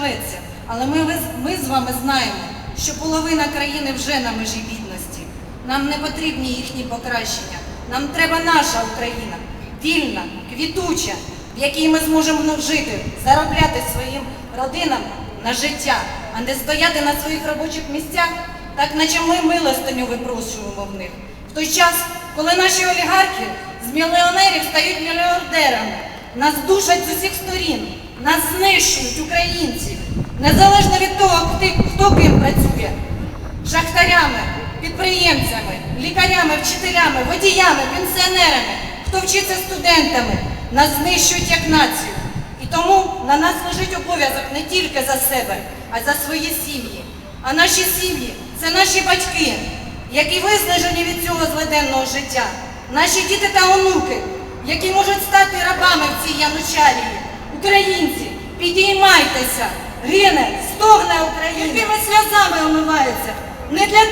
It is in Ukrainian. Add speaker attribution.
Speaker 1: живеться. Але ми, ми з вами знаємо, що половина країни вже на межі бідності. Нам не потрібні їхні покращення. Нам треба наша Україна, вільна, квітуча, в якій ми зможемо жити, заробляти своїм родинам на життя, а не стояти на своїх робочих місцях, так наче ми милостиню випрошуємо в них. В той час, коли наші олігархи з мільйонерів стають мільярдерами, нас душать з усіх сторін, нас знищують українців, незалежно від того, хто, хто ким працює. Шахтарями, підприємцями, лікарями, вчителями, водіями, пенсіонерами, хто вчиться студентами, нас знищують як націю. І тому на нас лежить обов'язок не тільки за себе, а й за свої сім'ї. А наші сім'ї це наші батьки, які виснажені від цього злиденного життя, наші діти та онуки, які можуть стати рабами в цій янучарії. Українці, підіймайтеся, гине, стогне Україна, якими сльозами омивається. Не для